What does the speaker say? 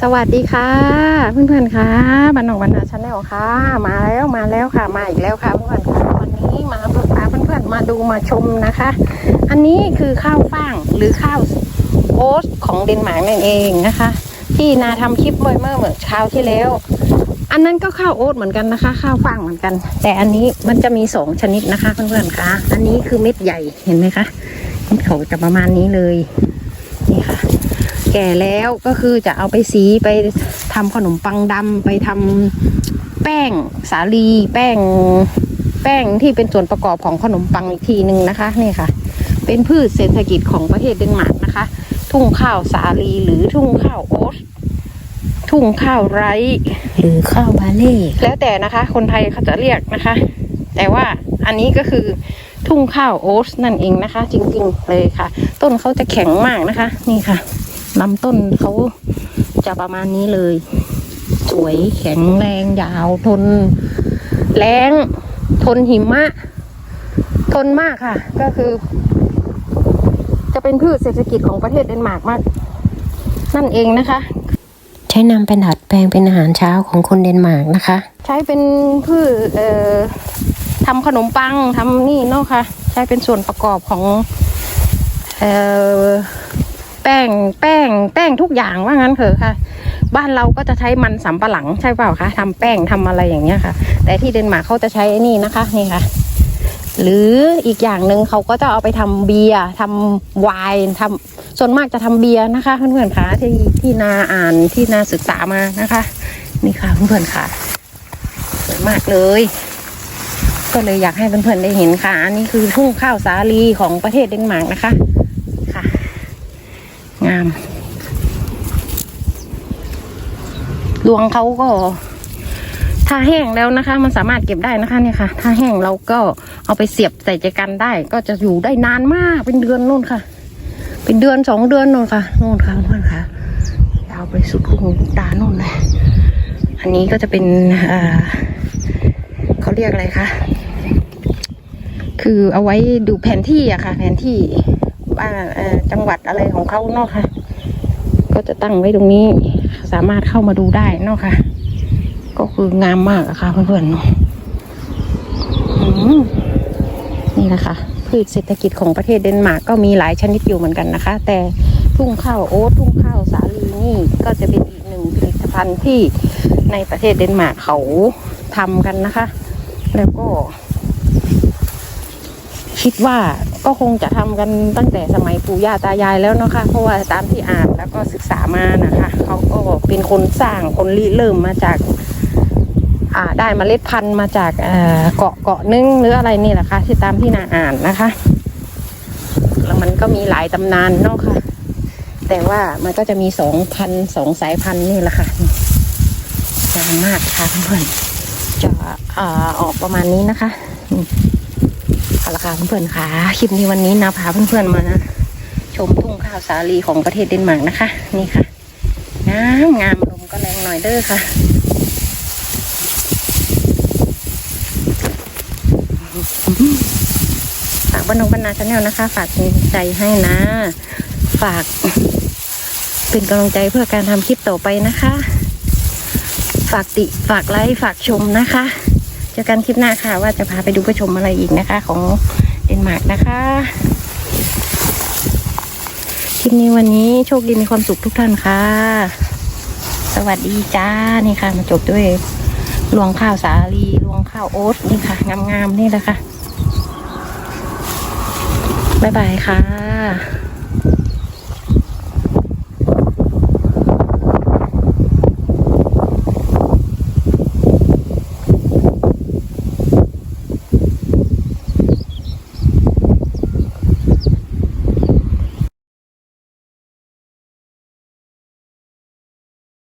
สวัสดีค่ะ เพื่อนๆค่ะบันนอกบันนาชาแนลค่ะ มาแล้วมาแล้วค่ะ มาอีกแล้วค่ะเพื่อนค่ะวันนี้มาพาเพื่อนๆมาดูมาชมนะคะ อันนี้คือข้าวฟ่างหรือข้าวโอ๊ตของเดนมาร์กนั่นเองนะคะ ที่นาทำคลิปเมื่อเมื่อเมื่อเช้าที่แล้ว อันนั้นก็ข้าวโอ๊ตเหมือนกันนะคะ ข้าวฟ่างเหมือนกัน แต่อันนี้มันจะมีสองชนิดนะคะเพื่อนๆค่ะ อันนี้คือเม็ดใหญ่เห็นไหมคะเม็ดเขาจะประมาณนี้เลยนี่ค่ะ แก่แล้วก็คือจะเอาไปสีไปทำขนมปังดำไปทำแป้งสาลีแป้งแป้งที่เป็นส่วนประกอบของขนมปังอีกทีหนึ่งนะคะนี่ค่ะ เป็นพืชเศรษฐกิจของประเทศเดนมาร์กนะคะ ทุ่งข้าวสาลีหรือทุ่งข้าวโอ๊ตทุ่งข้าวไรซ์หรือข้าวบาเล่แล้วแต่นะคะ คนไทยเขาจะเรียกนะคะ แต่ว่าอันนี้ก็คือทุ่งข้าวโอ๊ตนั่นเองนะคะ จริงๆเลยค่ะ ต้นเขาจะแข็งมากนะคะ นี่ค่ะ ลำต้นเขาจะประมาณนี้เลย สวยแข็งแรงยาวทน แรงทนหิมะ ทนมากค่ะ ก็คือ จะเป็นพืชเศรษฐกิจของประเทศเดนมาร์กมาก นั่นเองนะคะ ใช้นำไปดัดแปลงเป็นอาหารเช้าของคนเดนมาร์กนะคะ ใช้เป็นพืชเอ่อทำขนมปังทำนี่เนาะค่ะ ใช้เป็นส่วนประกอบของเอ่อ แป้งแป้งแป้งทุกอย่างว่างั้นเถอะค่ะ บ้านเราก็จะใช้มันสำปะหลังใช่เปล่าคะทำแป้งทำอะไรอย่างเงี้ยค่ะ แต่ที่เดนมาร์กเขาจะใช้นี่นะคะนี่ค่ะ หรืออีกอย่างหนึ่งเขาก็จะเอาไปทำเบียร์ทำไวน์ทำส่วนมากจะทำเบียร์นะคะเพื่อนๆค่ะที่ที่นาอ่านที่นาศึกษามานะคะ นี่ค่ะเพื่อนๆค่ะสวยมากเลยก็เลยอยากให้เพื่อนๆได้เห็นค่ะ อันนี้คือทุ่งข้าวสาลีของประเทศเดนมาร์กนะคะ ค่ะ งาม รวงเขาก็ถ้าแห้งแล้วนะคะ มันสามารถเก็บได้นะคะเนี่ยค่ะ ถ้าแห้งเราก็เอาไปเสียบใส่ใจกันได้ ก็จะอยู่ได้นานมากเป็นเดือนนู่นค่ะ เป็นเดือนสองเดือนนู่นค่ะนู่นค่ะเพื่อนค่ะยาวไปสุดลูกตานู่นเลยอันนี้ก็จะเป็นอ่อเขาเรียกอะไรคะคือเอาไว้ดูแผนที่อะค่ะ แผนที่่าจังหวัดอะไรของเขาเนาะค่ะ ก็จะตั้งไว้ตรงนี้สามารถเข้ามาดูได้เนาะค่ะ ก็คืองามมากอะค่ะเพื่อนๆเนาะอืมนี่นะคะพืชเศรษฐกิจของประเทศเดนมาร์กก็มีหลายชนิดอยู่เหมือนกันนะคะ แต่ทุ่งข้าวโอ๊ตทุ่งข้าวสาลีนี่ก็จะเป็นอีกหนึ่งผลิตภัณฑ์ที่ในประเทศเดนมาร์กเขาทำกันนะคะ แล้วก็ คิดว่าก็คงจะทำกันตั้งแต่สมัยปู่ย่าตายายแล้วเนาะค่ะเพราะว่าตามที่อ่านแล้วก็ศึกษามานะคะเขาก็เป็นคนสร้างคนริเริ่มมาจากอ่าได้เมล็ดพันธุ์มาจากเอ่อเกาะเกาะนึงหรืออะไรนี่แหละค่ะที่ตามที่นาอ่านนะคะ แล้วมันก็มีหลายตำนานเนาะค่ะ แต่ว่ามันก็จะมีสองพันสองสายพันธุ์นี่แหละค่ะยาวมากค่ะเพื่อนๆจะอ่าออกประมาณนี้นะคะ ค่ะเพื่อนๆค่ะคลิปนี้วันนี้นะพาเพื่อนๆมานะชมทุ่งข้าวสาลีของประเทศเดนมาร์กนะคะ นี่ค่ะงามงามลมก็แรงหน่อยเด้อค่ะฝากบ้านนงบรรณาชาแนลนะคะ ฝากเป็นใจให้นะ ฝาก เป็นกำลังใจเพื่อการทำคลิปต่อไปนะคะ ฝากติฝากไลค์ฝากชมนะคะ จอกันคลิปหน้าค่ะ ว่าจะพาไปดูไปชมอะไรอีกนะคะ ของเดนมาร์กนะคะคลิปนี้วันนี้โชคดีมีความสุขทุกท่านค่ะ สวัสดีจ้านี่ค่ะ มาจบด้วยรวงข้าวสาลีรวงข้าวโอ๊ตนี่ค่ะงามๆนี่แหละค่ะบ๊ายบายค่ะ